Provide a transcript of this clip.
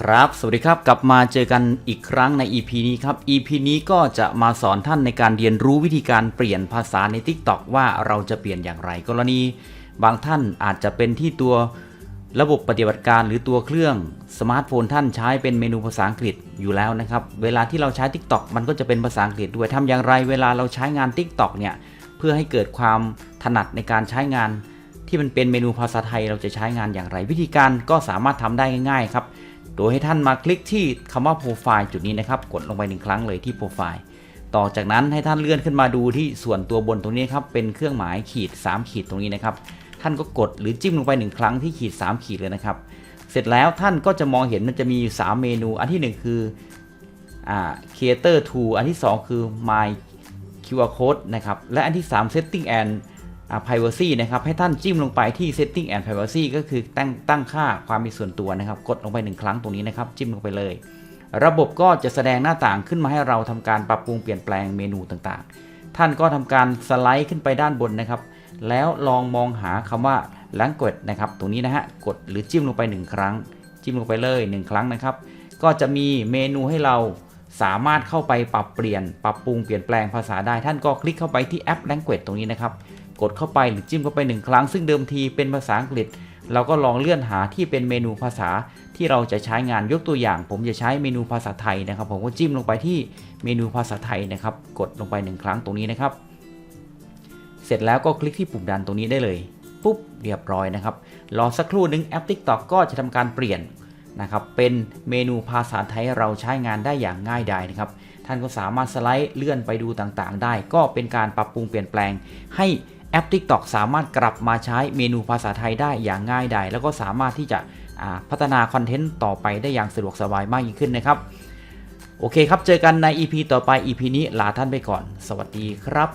ครับ สวัสดีครับ กลับมาเจอกันอีกครั้งใน EP นี้ครับ EP นี้ก็จะมาสอนท่านในการเรียนรู้วิธีการเปลี่ยนภาษาใน TikTok ว่าเราจะเปลี่ยนอย่างไรกรณี บางท่านอาจจะเป็นที่ตัวระบบปฏิบัติการหรือตัวเครื่องสมาร์ทโฟนท่านใช้เป็นเมนูภาษาอังกฤษอยู่แล้วนะครับ เวลาที่เราใช้ TikTok มันก็จะเป็นภาษาอังกฤษด้วยทำอย่างไร เวลาเราใช้งาน TikTok เนี่ยเพื่อให้เกิดความถนัดในการใช้งาน ที่มันเป็นเมนูภาษาไทยเราจะใช้งานอย่างไร วิธีการก็สามารถทำได้ง่ายๆครับ โดยให้ท่านมาคลิกที่คำว่าโปรไฟล์จุดนี้นะครับ กดลงไปหนึ่งครั้งเลยที่โปรไฟล์ต่อจากนั้นให้ท่านเลื่อนขึ้นมาดูที่ส่วนตัวบนตรงนี้ครับเป็นเครื่องหมายขีด 3 ขีดตรงนี้นะครับ ท่านก็กดหรือจิ้มลงไปหนึ่งครั้งที่ขีด 3 ขีดเลยนะครับ เสร็จแล้วท่านก็จะมองเห็นมันจะมีอยู่3เมนู อันที่ 1 คืออ่า creator tool อันที่ 2 คือ my QR code นะครับ และอันที่ 3 setting and privacy นะครับให้ท่านจิ้มลงไปที่ setting and privacy ก็คือตั้งตั้งค่าความมีส่วนตัวนะครับ กดลงไปหนึ่งครั้งตรงนี้นะครับจิ้มลงไปเลย ระบบก็จะแสดงหน้าต่างขึ้นมาให้เราทำการปรับปรุงเปลี่ยนแปลงเมนูต่างๆ ท่านก็ทำการสไลด์ขึ้นไปด้านบนนะครับ แล้วลองมองหาคำว่า language นะครับตรงนี้นะฮะกดหรือจิ้มลงไป 1 ครั้ง จิ้มลงไปเลย 1 ครั้งนะครับ ก็จะมีเมนูให้เราสามารถเข้าไปปรับเปลี่ยน ปรับปรุงเปลี่ยนแปลงภาษาได้ ท่านก็คลิกเข้าไปที่แอป language ตรงนี้นะครับ กดเข้าไปหรือจิ้มเข้าไป 1 ครั้ง ซึ่งเดิมทีเป็นภาษาอังกฤษ เราก็ลองเลื่อนหาที่เป็นเมนูภาษาที่เราจะใช้งานยกตัวอย่าง ผมจะใช้เมนูภาษาไทยนะครับ ผมก็จิ้มลงไปที่เมนูภาษาไทยนะครับ กดลงไป 1 ครั้งตรงนี้นะครับ เสร็จแล้วก็คลิกที่ปุ่มดันตรงนี้ได้เลย ปุ๊บเรียบร้อยนะครับรอสักครู่นึงแอป TikTok ก็จะทำการเปลี่ยนนะครับเป็นเมนูภาษาไทยเราใช้งานได้อย่างง่ายดายนะครับ ท่านก็สามารถสไลด์เลื่อนไปดูต่างๆ ได้ ก็เป็นการปรับปรุงเปลี่ยนแปลงให้ แอป TikTok สามารถกลับมาใช้เมนูภาษาไทยได้อย่างง่ายดายแล้วก็สามารถที่จะพัฒนาคอนเทนต์ต่อไปได้อย่างสะดวกสบายมากยิ่งขึ้นนะครับ โอเคครับ เจอกันใน EP ต่อไป EP นี้ลาท่านไปก่อน สวัสดีครับ